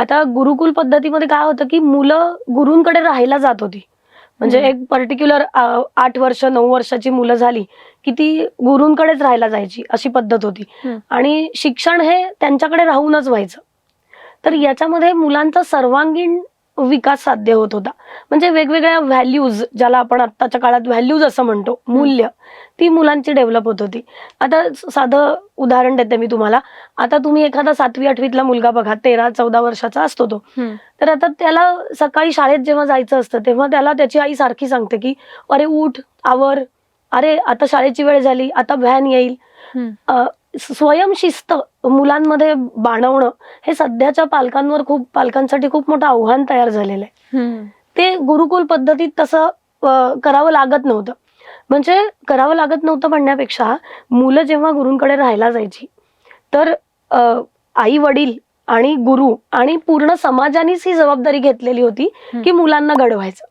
आता गुरुकुल पद्धतीमध्ये काय होतं की मुलं गुरूंकडे राहायला जात होती म्हणजे. एक पर्टिक्युलर आठ वर्ष नऊ वर्षाची मुलं झाली की ती गुरूंकडेच राहायला जायची अशी पद्धत होती. आणि शिक्षण हे त्यांच्याकडे राहूनच व्हायचं तर याच्यामध्ये मुलांचा सर्वांगीण विकास साध्य होत होता. म्हणजे वेगवेगळ्या व्हॅल्यूज ज्याला आपण आत्ताच्या काळात व्हॅल्यूज असं म्हणतो मूल्य ती मुलांची डेव्हलप होत होती. आता साधं उदाहरण देते मी तुम्हाला. आता तुम्ही एखादा सातवी आठवीतला मुलगा बघा तेरा चौदा वर्षाचा असतो तो. तर आता त्याला सकाळी शाळेत जेव्हा जायचं असतं तेव्हा त्याला त्याची आई सारखी सांगते की अरे उठ आवर. अरे आता शाळेची वेळ झाली आता व्हॅन येईल. स्वयंशिस्त मुलांमध्ये बाणवणं हे सध्याच्या पालकांवर खूप पालकांसाठी खूप मोठं आव्हान तयार झालेलं आहे. ते गुरुकुल पद्धतीत तसं करावं लागत नव्हतं म्हणजे करावं लागत नव्हतं म्हणण्यापेक्षा मुलं जेव्हा गुरूंकडे राहायला जायची तर आई वडील आणि गुरु आणि पूर्ण समाजानेच ही जबाबदारी घेतलेली होती. की मुलांना घडवायचं